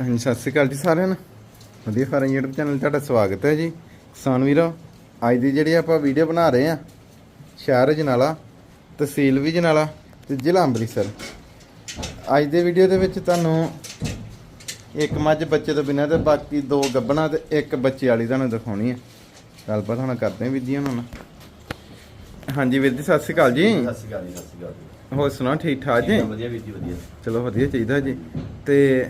ਹਾਂਜੀ ਸਤਿ ਸ਼੍ਰੀ ਅਕਾਲ ਜੀ ਸਾਰਿਆਂ ਨੂੰ। ਵਧੀਆ ਫਾਰਮ YouTube ਚੈਨਲ ਤੁਹਾਡਾ ਸਵਾਗਤ ਹੈ ਜੀ। ਕਿਸਾਨ ਵੀਰੋ ਅੱਜ ਦੀ ਜਿਹੜੀ ਆਪਾਂ ਵੀਡੀਓ ਬਣਾ ਰਹੇ ਆ ਸ਼ਹਿਰ ਜਨਾਲਾ ਤਹਿਸੀਲ ਵੀ ਜਨਾਲਾ ਤੇ ਜ਼ਿਲ੍ਹਾ ਅੰਮ੍ਰਿਤਸਰ। ਅੱਜ ਦੇ ਵੀਡੀਓ ਦੇ ਵਿੱਚ ਤੁਹਾਨੂੰ ਇੱਕ ਮੱਝ ਬੱਚੇ ਤੋਂ ਬਿਨਾਂ ਤੇ ਬਾਕੀ ਦੋ ਗੱਬਣਾ ਤੇ ਇੱਕ ਬੱਚੇ ਵਾਲੀ ਤੁਹਾਨੂੰ ਦਿਖਾਉਣੀ ਹੈ। ਗੱਲਬਾਤ ਹੁਣ ਕਰਦੇ ਹਾਂ ਵੀਰ ਜੀ ਉਹਨਾਂ ਨਾਲ। ਹਾਂਜੀ ਵੀਰ ਜੀ ਸਤਿ ਸ਼੍ਰੀ ਅਕਾਲ ਜੀ। ਸਤਿ ਸ਼੍ਰੀ ਅਕਾਲ ਜੀ ਸਤਿ ਸ਼੍ਰੀ ਅਕਾਲ ਜੀ। ਹੋਰ ਸੁਣਾਓ ਠੀਕ ਠਾਕ ਜੀ? ਵਧੀਆ ਵੀਰ ਜੀ ਵਧੀਆ। ਚਲੋ ਵਧੀਆ ਚਾਹੀਦਾ ਜੀ। ਤੇ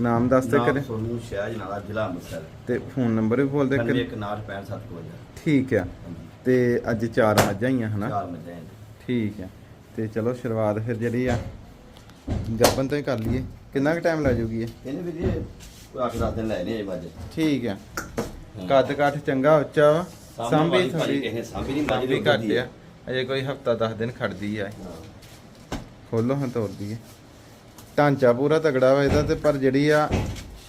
ਨਾਮ ਦੱਸ ਨਾਮ ਕਰੇ ਸੋਨੂੰ ਸ਼ਹਿਜ ਨਾਲਾ ਜ਼ਿਲ੍ਹਾ ਅੰਮ੍ਰਿਤਸਰ। ਤੇ ਫੋਨ ਨੰਬਰ ਵੀ ਬੋਲ ਦੇ ਕਰੇ 9165 ਠੀਕ ਆ। ਤੇ ਅੱਜ ਚਾਰ ਮੱਝਾਂ ਹੀ ਆ ਹਨਾ? ਚਾਰ ਮੱਝਾਂ ਹੈ ਠੀਕ ਆ। ਤੇ ਚਲੋ ਸ਼ੁਰੂਆਤ ਫਿਰ ਜਿਹੜੀ ਆ ਗੱਬਨ ਤੋਂ ਹੀ ਕਰ ਲਈਏ। ਕਿੰਨਾ ਕੁ ਟਾਈਮ ਲੱਗ ਜੂਗੀ ਇਹ? ਇਹਨੇ ਵੀਰ ਜੀ ਕੋਈ 8-10 ਦਿਨ ਲੈ ਨੇ ਇਹ ਮੱਝ। ਠੀਕ ਆ। ਕੱਦ ਕਾਠ ਚੰਗਾ ਉੱਚਾ ਵਾ। ਸਾਂਭੀ ਥੋੜੀ ਕਿਸੇ ਸਾਂਭੀ ਨਹੀਂ ਮੱਝ ਵੀ ਦੀ ਘੱਟ ਆ। ਅਜੇ ਕੋਈ ਹਫਤਾ 10 ਦਿਨ ਖੜਦੀ ਆ ਖੋਲੋ ਹਾਂ ਤੋੜ ਦਈਏ ਢਾਂਚਾ ਪੂਰਾ ਤਗੜਾ ਵਾ ਇਹਦਾ ਤੇ ਪਰ ਜਿਹੜੀ ਆ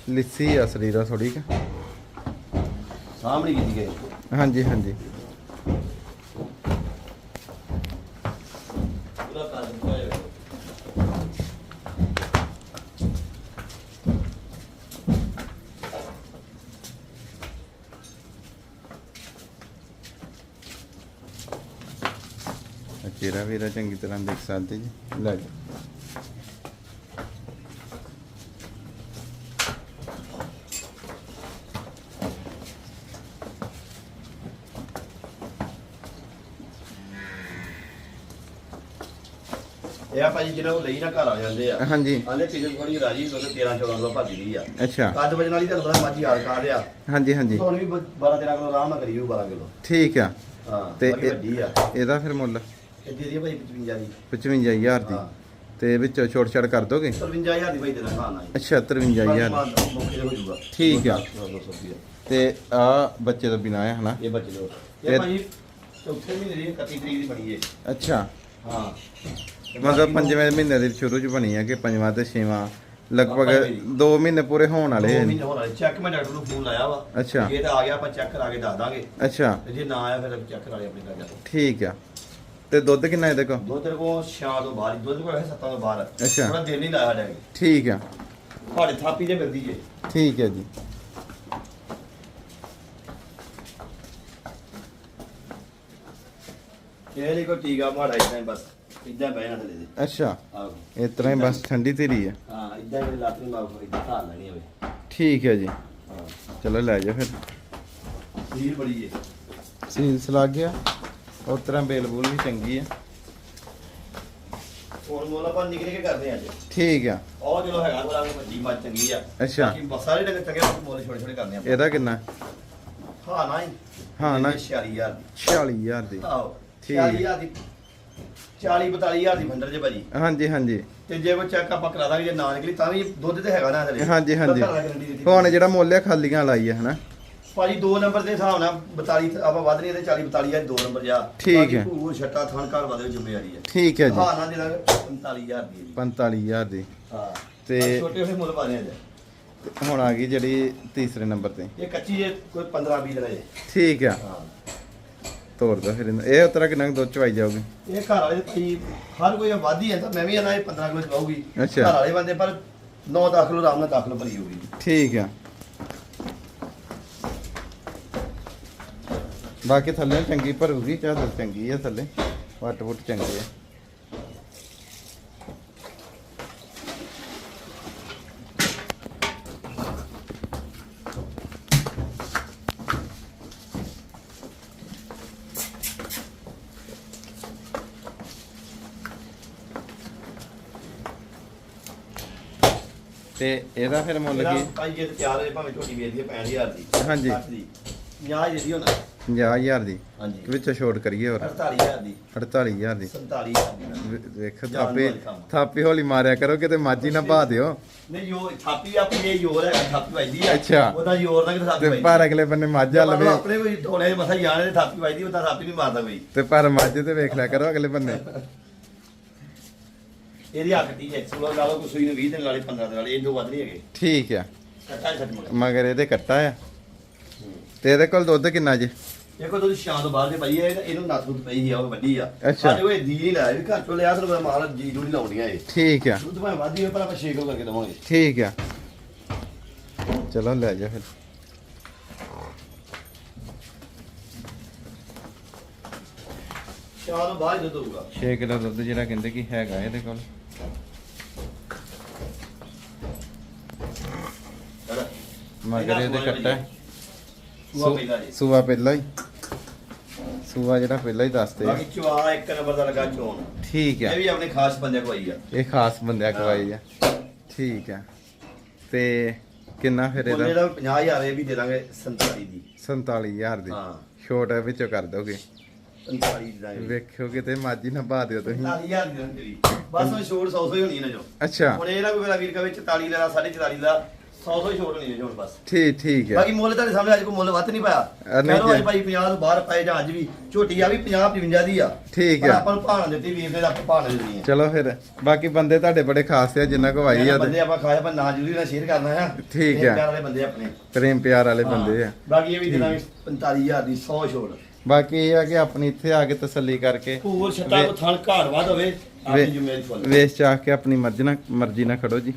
ਲਿੱਸੀ ਆ ਸਰੀਰਾ ਥੋੜੀ ਕ। ਸਾਹਮਣੇ ਕੀਤੀ ਗਈ। ਹਾਂਜੀ ਹਾਂਜੀ। ਪੂਰਾ ਕਰ ਦਿੱਤਾ ਹੈ ਚਿਹਰਾ ਵੀਰਾ ਚੰਗੀ ਤਰ੍ਹਾਂ ਦੇਖ ਸਕਦੇ ਜੀ। ਲੈ ਜਾਓ ਇਹ ਆ ਭਾਜੀ ਜਿਹਨਾਂ ਨੂੰ ਲਈ ਨਾ ਘਰ ਆ ਜਾਂਦੇ ਆ। ਹਾਂਜੀ। ਆਂਦੇ ਕਿਜਨ ਥੋੜੀ ਰਾਜੀ ਦੁੱਧ 13 14 ਕਿਲੋ ਭੱਜ ਗਈ ਆ। ਅੱਛਾ। ਕੱਦ ਵਜਣ ਵਾਲੀ ਤੁਹਾਨੂੰ ਪਤਾ ਮੱਝ ਯਾਰ ਕਾ ਰਿਆ ਹਾਂਜੀ ਹਾਂਜੀ। ਹੁਣ ਵੀ 12 13 ਕਿਲੋ ਆਰਾਮ ਨਾਲ ਕਰੀ ਜਾਊ 12 ਕਿਲੋ। ਠੀਕ ਆ। ਹਾਂ ਤੇ ਵੱਡੀ ਆ। ਇਹਦਾ ਫਿਰ ਮੁੱਲ? ਇਹ ਦੇ ਦੀ ਭਾਈ 55 ਦੀ। 55000 ਦੀ। ਤੇ ਵਿੱਚੋਂ ਛੋਟ ਛੜ ਕਰ ਦੋਗੇ? 53000 ਦੀ ਭਾਈ ਖਾਣਾ ਹੈ ਅੱਛਾ 53000 ਮੌਕੇ ਤੇ ਹੋ ਜਾਊਗਾ। ਠੀਕ ਆ। 200 ਰੁਪਏ ਤੇ ਆ ਬੱਚੇ ਤੋਂ ਬਿਨਾ ਆ ਹਨਾ? ਇਹ ਬੱਚੇ ਇਹ- ਇਹ ਭਾਈ ਚੌਥੇ ਮਹੀਨੇ ਦੀ 31 ਤਰੀਕ ਦੀ ਬਣੀ ਹੈ ਅੱਛਾ। ਹਾਂ। ਮਤਲਬ ਪੰਜਵੇਂ ਮਹੀਨੇ ਦੇ ਸ਼ੁਰੂ ਚ ਬਣੀ ਆ ਕਿ ਪੰਜਵਾਂ ਤੇ ਛੇਵਾਂ? ਲਗਭਗ ਆਪਾਂ ਵੀ। 2 ਮਹੀਨੇ ਪੂਰੇ ਹੋਣ ਵਾਲੇ ਦੋ ਆ। ਮਹੀਨੇ ਹੋਣ ਵਾਲੇ। ਚੈੱਕ ਮੈਂ ਡਾਕਟਰ ਨੂੰ ਫੋਨ ਲਾਇਆ ਵਾ। ਅੱਛਾ। ਇਹ ਤਾਂ ਆ ਗਿਆ ਆਪਾਂ ਚੈੱਕ ਕਰਾ ਕੇ ਦੱਸ ਦਾਂਗੇ। ਅੱਛਾ। ਤੇ ਜੇ ਨਾ ਆਇਆ ਫਿਰ ਚੈੱਕ ਕਰਾ ਲਈ ਆਪਣੀ ਗੱਲ ਠੀਕ ਆ। ਤੇ ਦੁੱਧ ਕਿੰਨਾ ਇਹਦੇ ਕੋਲ? ਦੁੱਧ ਤੇਰੇ ਕੋਲ ਛਾਂ ਤੋਂ ਬਾਹਰ। ਹੀ, ਦੁੱਧ ਕੋਲ ਹੈ ਸੱਤਾਂ ਤੋਂ ਬਾਹਰ। ਅੱਛਾ। ਥੋੜਾ ਦਿਨ ਨਹੀਂ ਲਾਇਆ ਡੈਗ ਠੀਕ ਆ। ਤੁਹਾਡੇ ਥਾਪੀ ਜੇ ਮਿਲਦੀ ਜੇ। ਠੀਕ ਹੈ ਜੀ। ਇਹ ਨਹੀਂ ਕੋਈ ਟੀਕਾ ਮਾੜਾ ਇਦਾਂ ਹੀ ਬਸ। ਇਦਾਂ ਬਹਿਣਾ ਥੱਲੇ ਦੇ ਅੱਛਾ। ਆਹੋ। ਇਸ ਤਰ੍ਹਾਂ ਹੀ ਬਸ ਠੰਡੀ ਧੀਰੀ ਆ। ਹਾਂ ਇਦਾਂ ਹੀ ਲੱਤ ਨੂੰ ਮਾਰ ਇਦਾਂ ਧਾਰ ਲੈਣੀ ਹੋਵੇ। ਠੀਕ ਹੈ ਜੀ। ਹਾਂ। ਚਲੋ ਲੈ ਜਾ ਫਿਰ। ਸੀਲ ਬੜੀ ਏ। ਸੀਲਸ ਲੱਗ ਗਿਆ। ਉਸ ਤਰ੍ਹਾਂ ਬੇਲ ਬੂਲ ਵੀ ਚੰਗੀ ਆ। ਹੁਣ ਮੋਲਾ ਆਪਾਂ ਨਿਕਲ ਕੇ ਕਰਦੇ ਆ ਅੱਜ। ਠੀਕ ਆ। ਉਹ ਜਦੋਂ ਹੈਗਾ ਆਗੇ ਵੱਡੀ ਮੱਝ ਚੰਗੀ ਆ। ਅੱਛਾ। ਬਾਕੀ ਬ- ਸਾਰੇ ਡੰਗਰ ਚੰਗੇ ਮੋਲੇ ਛੋਟੇ ਛੋਟੇ ਕਰਦੇ ਆ ਇਹਦਾ ਕਿੰਨਾ? ਹਾਂ ਨਾ ਹੀ ਹਾਂ ਨਾ। 46000 ਦੀ। 46000 ਦੀ। ਆਹੋ। ਠੀਕ। 40000 ਦੀ 40 42000 ਦੀ ਫੰਡਰ ਜੇ ਭਾਜੀ। ਹਾਂਜੀ ਹਾਂਜੀ। ਤੇ ਜੇ ਕੋਈ ਚੈੱਕ ਆਪਾਂ ਕਰਾ ਦਾਂਗੇ ਜੇ ਨਾ ਨਿਕਲੀ ਤਾਂ ਵੀ ਦੁੱਧ ਤੇ ਹੈਗਾ ਨਾ ਥਲੇ ਹਾਂਜੀ ਹਾਂਜੀ। ਹੁਣ ਜਿਹੜਾ ਮੁੱਲ ਆ ਖਾਲੀਆਂ ਲਾਈ ਆ ਹਨਾ? ਭਾਜੀ ਦੋ ਨੰਬਰ ਦੇ ਹਿਸਾਬ ਨਾਲ 42 ਆਪਾਂ ਵੱਧ ਨਹੀਂ ਇਹਦੇ 40 42000 ਦੋ ਨੰਬਰ ਜਾ। ਠੀਕ ਹੈ। ਉਹ ਛੱਟਾ ਥਣ ਘਰ ਵਾਦੇ ਜ਼ਿੰਮੇਵਾਰੀ ਹੈ ਠੀਕ ਹੈ ਜੀ। ਹਾਂ ਨਾ ਦੇ ਦਾਂਗੇ 45000 ਦੀ ਹੈ ਜੀ। 45000 ਦੀ। ਹਾਂ। ਤੇ- ਤੇ ਛੋਟੇ ਹੋਏ ਮੁੱਲ ਪਾਣੇ ਆ ਜੀ ਤੇ ਹੁਣ ਆ ਗਈ ਜਿਹੜੀ ਤੀਸਰੇ ਨੰਬਰ ਤੇ। ਇਹ ਕੱਚੀ ਜੇ ਕੋਈ 15 20 ਦਿਨ ਹੈ ਠੀਕ ਆ। ਹਾਂ। ਤੋੜ ਦੋ ਫਿਰ ਇਹਨੂੰ। ਇਹ ਉਤਰਾ ਕਿੰਨਾ ਕੁ ਦੁੱਧ ਚਵਾਈ ਜਾਊਗੀ। ਇਹ ਘਰ ਵਾਲੇ ਭਾਈ ਹਰ ਕੋਈ ਵਾਦੀ ਹੈ ਤਾਂ ਮੈਂ ਵੀ ਇਹਨਾਂ ਇਹ 15 ਕਿਲੋ ਚਵਾਉਗੀ ਅੱਛਾ। ਘਰ ਵਾਲੇ ਬੰਦੇ ਪਰ 9 10 ਕਿਲੋ ਆਰਾਮ ਨਾਲ ਦਾਖਲ ਭਰੀ ਹੋਊਗੀ। ਠੀਕ ਆ। ਬਾਕੀ ਥੱਲੇ ਚੰਗੀ ਭਰੂਗੀ ਚਾਦਰ ਚੰਗੀ ਆ ਥੱਲੇ। ਵੱਟ ਵੁੱਟ ਚੰਗੇ ਆ। ਤੇ ਇਹਦਾ ਫਿਰ ਮੁੱਲ ਕੀ? ਤਿਆਰ ਹੈ ਭਾਵੇਂ ਝੋਟੀ ਵੇਚਦੀ ਹੈ 65000 ਦੀ ਹਾਂਜੀ। 60 ਦੀ 50 ਦੀ ਹੋਣਾ। 50000 ਦੀ। ਹਾਂਜੀ। ਵਿੱਚੋਂ ਛੋਟ ਕਰੀਏ ਹੋਰ। 48000 ਦੀ। 48000 ਦੀ। 47000 ਦੀ ਵੇ- ਵੇਖ ਜਾਨ ਥਾਪੀ ਵਾਲੀ ਕੰਮ। ਥਾਪੀ ਹੌਲੀ ਮਾਰਿਆ ਕਰੋ ਕਿਤੇ ਮਾਜੀ ਨਾ ਪਾ ਦਿਓ। ਨਹੀਂ ਯੋ ਥਾਪੀ ਆਪਣੀ ਇਹ ਯੋਰ ਹੈ ਥਾਪੀ ਵੱਜਦੀ ਹੈ ਅੱਛਾ। ਉਹਦਾ ਯੋਰ ਨਾਲ ਕਿ ਥਾਪੀ ਤੇ ਵੱਜਦੀ ਪਰ ਅਗਲੇ ਬੰਨੇ ਮੱਝ ਲਵੇ। ਆਪਣੇ ਕੋਈ ਢੋਲੇ ਮਸਾ ਜਾਣੇ ਤੇ ਥਾਪੀ ਵੱਜਦੀ ਉਹਦਾ ਥਾਪੀ ਨਹੀਂ ਮਾਰਦਾ ਕੋਈ। ਤੇ ਪਰ ਮੱਝ ਤੇ ਵੇਖ ਲਿਆ ਕਰੋ ਅਗਲੇ ਬੰਨੇ। ਇਹਦੀ ਆਕਤੀ ਹੈ 16 ਲਾ ਲਓ ਕੋਈ ਨੂੰ 20 ਦਿਨ ਵਾਲੇ 15 ਦਿਨ ਵਾਲੇ ਇਹ ਤੋਂ ਵੱਧ ਨਹੀਂ ਹੈਗੇ। ਠੀਕ ਆ। ਕੱਟਾ ਮਗਰ ਮਗਰ ਇਹਦੇ ਕੱਟਾ ਆ। ਤੇ ਇਹਦੇ ਕੋਲ ਦੁੱਧ ਕਿੰਨਾ ਜੇ? ਦੇਖੋ ਤੁਸੀਂ ਸ਼ਾਮ ਤੋਂ ਬਾਅਦ ਦੇ ਭਾਈ ਇਹ ਇਹਨੂੰ ਨੱਥ ਨੁੱਥ ਪਈ ਆ ਉਹ ਵੱਡੀ ਆ। ਅੱਛਾ। ਸਾਡੇ ਉਹ ਦੀ ਨਹੀਂ ਲਾਇਆ ਵੀ ਘਰ ਚੋਂ ਲਿਆ ਤੁਹਾਨੂੰ ਮਾਲ ਜੀ ਜੂੜੀ ਲਾਉਣੀਆਂ ਇਹ। ਠੀਕ ਆ। ਦੁੱਧ ਭਾਵੇਂ ਵਾਧੀ ਹੋਵੇ ਪਰ ਆਪਾਂ 6 ਕਿਲੋ ਕਰਕੇ ਦਵਾਂਗੇ। ਠੀਕ ਆ। ਚਲੋ ਲੈ ਜਾ ਫਿਰ। ਸ਼ਾਮ ਨੂੰ ਬਾਅਦ ਦੁੱਧ ਹੋਊਗਾ। 6 ਕਿਲੋ ਦੁੱਧ ਜਿਹੜਾ ਕਹਿੰਦੇ ਕਿ ਹੈਗਾ ਇਹਦੇ ਕੋਲ ਹੈਨਾ? ਮਗਰ ਇਹਦੇ ਕੱਟਾ ਸੂਆ ਪਹਿਲਾ ਜੀ ਸੂਆ ਪਹਿਲਾਂ ਹੀ। ਸੂਆ ਜਿਹੜਾ ਪਹਿਲਾਂ ਹੀ ਦੱਸਦੇ ਆ ਬਾਕੀ ਚਵਾ ਇੱਕ ਨੰਬਰ ਦਾ ਲੱਗਾ ਚੋਣ ਠੀਕ ਇਹ ਆ ਵੀ ਆਪਣੇ ਖਾਸ ਬੰਦੇ ਕੋਈ ਆ। ਇਹ ਖਾਸ ਬੰਦਿਆ ਕਵਾਈ ਆ। ਠੀਕ ਆ। ਤੇ ਕਿੰਨਾ ਫਿਰ ਉਹਨੇ ਇਹਦਾ ਦਾ 50000 ਇਹ ਵੀ ਦੇ ਦਾਂਗੇ 47 ਦੀ। 47000 ਦੀ। ਹਾਂ। ਛੋਟ ਵਿੱਚੋਂ ਕਰ ਦੋਗੇ। 47 ਦੀ ਦਾਂਗੇ। ਵੇਖਿਓ ਕਿਤੇ ਮਾਜੀ ਨਾ ਪਾ ਦਿਓ ਤੁਸੀਂ। 40000 ਦੀ ਦਾਂਗੇ ਬਸ ਉਹ ਛੋੜ 100 ਹੀ ਹੋਣੀ ਇਹਨਾਂ ਚੋਂ ਅੱਛਾ। ਹੁਣ ਇਹ ਨਾ ਕੋਈ ਮੇਰਾ ਵੀਰ ਕਵੇ 44 ਲੈਣਾ 44 ਦਾ 100 ਹੀ ਛੋੜ ਹੋਣੀ ਹੈ ਹੁਣ ਬਸ। ਠੀਕ ਠੀਕ ਹੈ। ਬਾਕੀ ਮੁੱਲ ਤੁਹਾਡੇ ਸਾਹਮਣੇ ਅੱਜ ਕੋਈ ਮੁੱਲ ਵੱਧ ਨਹੀਂ ਪਾਇਆ। ਅ, ਨਹੀਂ ਚਲੋ ਅੱਜ ਜੀ। ਭਾਈ 50 ਤੋਂ ਬਾਹਰ ਪਏ ਜਾਂ ਅੱਜ ਵੀ ਝੋਟੀ ਆ ਵੀ 50 55 ਦੀ ਆ। ਠੀਕ ਪਰ ਆ। ਆਪਾਂ ਨੂੰ ਭਾਣਾ ਦਿੱਤੀ ਵੀਰ ਨੇ ਤਾਂ ਆਪਾਂ ਭਾਣਾ ਦਿੱਤੀ ਹੈ। ਚਲੋ ਫਿਰ ਬਾਕੀ ਬੰਦੇ ਤੁਹਾਡੇ ਬੜੇ ਖਾਸ ਆ ਜਿੰਨਾ ਕੋ ਆਈ ਆ ਬੰਦੇ ਆਪਾਂ ਖਾਇਆ ਪਰ ਨਾ ਜ਼ਰੂਰੀ ਨਾ ਸ਼ੇਅਰ ਕਰਨਾ ਹੈ ਠੀਕ ਆ। ਪਿਆਰ ਵਾਲੇ ਬੰਦੇ ਆਪਣੇ। ਪ੍ਰੇਮ ਪਿਆਰ ਵਾਲੇ ਬੰਦੇ ਆ। ਹਾਂ। ਬਾਕੀ ਇਹ ਵੀ ਦੇ ਦਾਂਗੇ 45000 ਦੀ 100 ਛੋੜ ਬਾਕੀ ਇਹ ਆ ਕਿ ਆਪਣੀ ਇੱਥੇ ਆ ਕੇ ਤਸੱਲੀ ਕਰਕੇ ਹੋਰ ਛੱਤਾ ਥਣ ਘਾੜ ਵੱਧ ਹੋਵੇ ਆਪਣੀ ਜ਼ਿੰਮੇਵਾਰੀ ਫੁੱਲ। ਵੇਚ ਚਾਹ ਕੇ ਆਪਣੀ ਮਰਜ਼ੀ ਨਾਲ ਮਰਜ਼ੀ ਨਾਲ ਖੜੋ ਜੀ।